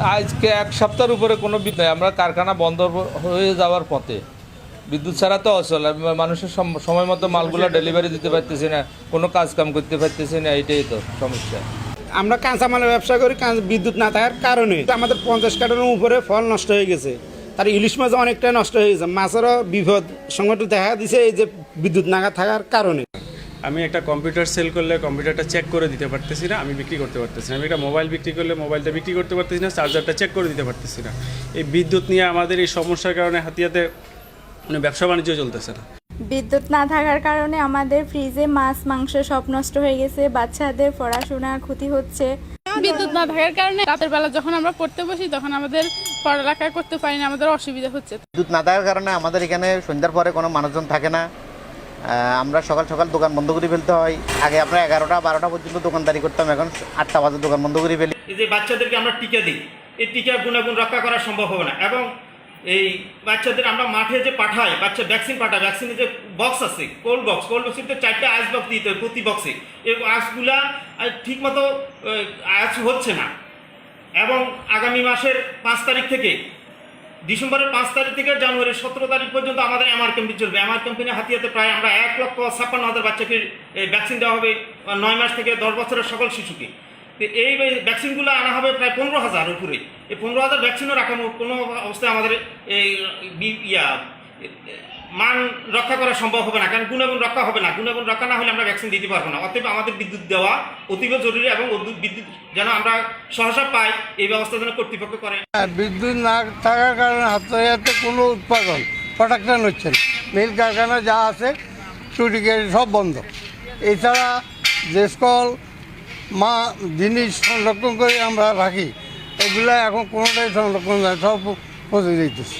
আজকে এক সপ্তাহের উপরে কোনো বিদ্যুৎ আমরা কারখানা বন্ধ হয়ে যাওয়ার পথে। বিদ্যুৎ ছাড়া তো অচল মানুষের সম- সময় মতো মালগুলো ডেলিভারি দিতে পারতেছি না, কোনো কাজ কাম করতে পারতেছি না এইটাই তো সমস্যা। আমরা কাঁচামালের ব্যবসা করি বিদ্যুৎ না থাকার কারণে। আমাদের পঞ্চাশ কার্টনের উপরে ফল নষ্ট হয়ে গেছে। তার ইলিশ মাছ অনেকটাই নষ্ট হয়ে গেছে। মাছেরও বিপদ সংগঠন দেখা দিছে এই যে বিদ্যুৎ না থাকার কারণে। আমি একটা কম্পিউটার সেল করলে কম্পিউটারটা চেক করে দিতে পারতেছি না আমি বিক্রি করতে পারতেছি না। আমি একটা মোবাইল বিক্রি করলে মোবাইলটা বিক্রি করতে পারতেছি না চার্জারটা চেক করে দিতে পারতেছি না। এই বিদ্যুৎ নিয়ে আমাদের এই সমস্যার কারণে হাতিয়াতে মানে ব্যবসা বাণিজ্য চলতেছে না। বিদ্যুৎ না থাকার কারণে আমাদের ফ্রিজে মাছ মাংস সব নষ্ট হয়ে গেছে বাচ্চাদের পড়াশোনার ক্ষতি হচ্ছে। বিদ্যুৎ না থাকার কারণে রাতের বেলা যখন আমরা পড়তে বসি তখন আমাদের পড়ালেখা করতে পারি না আমাদের অসুবিধা হচ্ছে। বিদ্যুৎ না থাকার কারণে আমাদের এখানে সন্ধ্যার পরে কোনো মানুষজন থাকে না। আমরা সকাল সকাল দোকান বন্ধ করে ফেলতে হয়। আগে আমরা এগারোটা, বারোটা পর্যন্ত দোকানদারি করতাম, এখন আটটা বাজে দোকান বন্ধ করে ফেলি। এই যে বাচ্চাদেরকে আমরা টিকা দিই, এই টিকার গুণাগুণ রক্ষা করা সম্ভব হবে না। এবং এই বাচ্চাদের আমরা মাঠে যে পাঠাই, বাচ্চা ভ্যাকসিন পাঠাই ভ্যাকসিনের যে বক্স আছে কোল্ড বক্স কোল্ড বক্সের তো চারটে আইস বক্স দিতে হয় প্রতি বক্সে এই আইসগুলা ঠিক মতো আইস হচ্ছে না। এবং আগামী মাসের পাঁচ তারিখ থেকে ডিসেম্বরের পাঁচ তারিখ থেকে জানুয়ারির সতেরো তারিখ পর্যন্ত আমাদের এমআর ক্যাম্পে চলবে। এমআর ক্যাম্পেইনে হাতিয়াতে প্রায় আমরা এক লক্ষ ছাপ্পান্ন হাজার বাচ্চাকে ভ্যাকসিন দেওয়া হবে নয় মাস থেকে দশ বছরের সকল শিশুকে। তো এই ভ্যাকসিনগুলো আনা হবে প্রায় পনেরো হাজার উপরে। এই পনেরো হাজার ভ্যাকসিনও রাখানো কোনো অবস্থায় আমাদের এই ইয়া মান রক্ষা করা সম্ভব হবে না, কারণ গুণাগুণ রক্ষা হবে না। গুণাগুণ রক্ষা না হলে আমরা ভ্যাকসিন দিতে পারব না। অতএব আমাদের বিদ্যুৎ দেওয়া অতীব জরুরি এবং বিদ্যুৎ যেন আমরা সহসা পাই, এই ব্যবস্থা যেন কর্তৃপক্ষ করে। বিদ্যুৎ না থাকার কারণে হাতে কোনো উৎপাদন প্রোডাকশন হচ্ছে না। মিল কারখানা যা আছে, চুরি সব বন্ধ। এছাড়া যে সকল মা, জিনিস সংরক্ষণ করে আমরা রাখি, এগুলো এখন কোনোটাই সংরক্ষণ সব পচে যাইতেছে।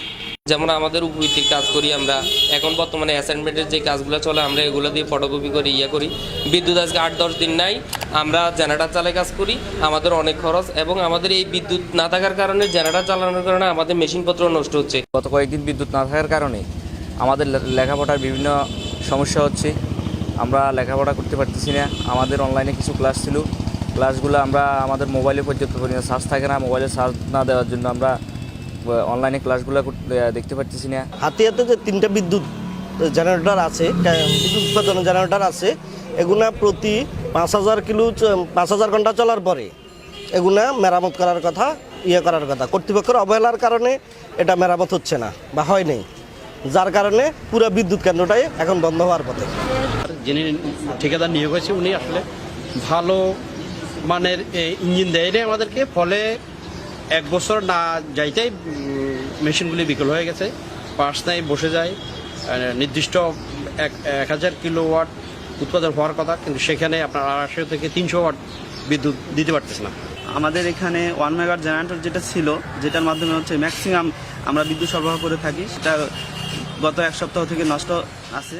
যেমন আমাদের উপবৃত্তির কাজ করি আমরা। এখন বর্তমানে অ্যাসাইনমেন্টের যে কাজগুলো চলে, আমরা এগুলো দিয়ে ফটোকপি করি ইয়ে করি। বিদ্যুৎ আজকে আট, দশ দিন নাই। আমরা জেনারেটার চালে কাজ করি, আমাদের অনেক খরচ এবং আমাদের এই বিদ্যুৎ না থাকার কারণে জেনারেটার চালানোর কারণে আমাদের মেশিনপত্র নষ্ট হচ্ছে। গত কয়েকদিন বিদ্যুৎ না থাকার কারণে আমাদের লেখাপড়ার বিভিন্ন সমস্যা হচ্ছে। আমরা লেখাপড়া করতে পারতেছি না। আমাদের অনলাইনে কিছু ক্লাস ছিল। ক্লাসগুলো আমরা আমাদের মোবাইলে পর্যাপ্ত পরিমাণে চার্জ থাকে না। মোবাইলে চার্জ না দেওয়ার জন্য আমরা অনলাইনে ক্লাসগুলো দেখতে পারতেছি না। হাতিয়াতে যে তিনটা বিদ্যুৎ জেনারেটর আছে বিদ্যুৎ উৎপাদন জেনারেটর আছে এগুলা প্রতি পাঁচ হাজার কিলো চ- পাঁচ হাজার ঘণ্টা চলার পরে এগুলা মেরামত করার কথা ইয়ে করার কথা। কর্তৃপক্ষের অবহেলার কারণে এটা মেরামত হচ্ছে না বা হয় নাই। যার কারণে পুরো বিদ্যুৎ কেন্দ্রটাই এখন বন্ধ হওয়ার পথে। যিনি ঠিকাদার নিয়োগ হয়েছে উনি আসলে ভালো মানের এই ইঞ্জিন দেয় আমাদেরকে ফলে এক বছর না যাইতেই মেশিনগুলি বিকল হয়ে গেছে। পাঁচ নাই, বসে যায়। নির্দিষ্ট এক এক হাজার কিলো ওয়াট উৎপাদন হওয়ার কথা, কিন্তু সেখানে আপনার আড়াইশো থেকে তিনশো ওয়াট বিদ্যুৎ দিতে পারতেছে না। আমাদের এখানে ওয়ান মেগার জেনারেটর যেটা ছিল, যেটার মাধ্যমে হচ্ছে ম্যাক্সিমাম আমরা বিদ্যুৎ সরবরাহ করে থাকি, সেটা গত এক সপ্তাহ থেকে নষ্ট আছে।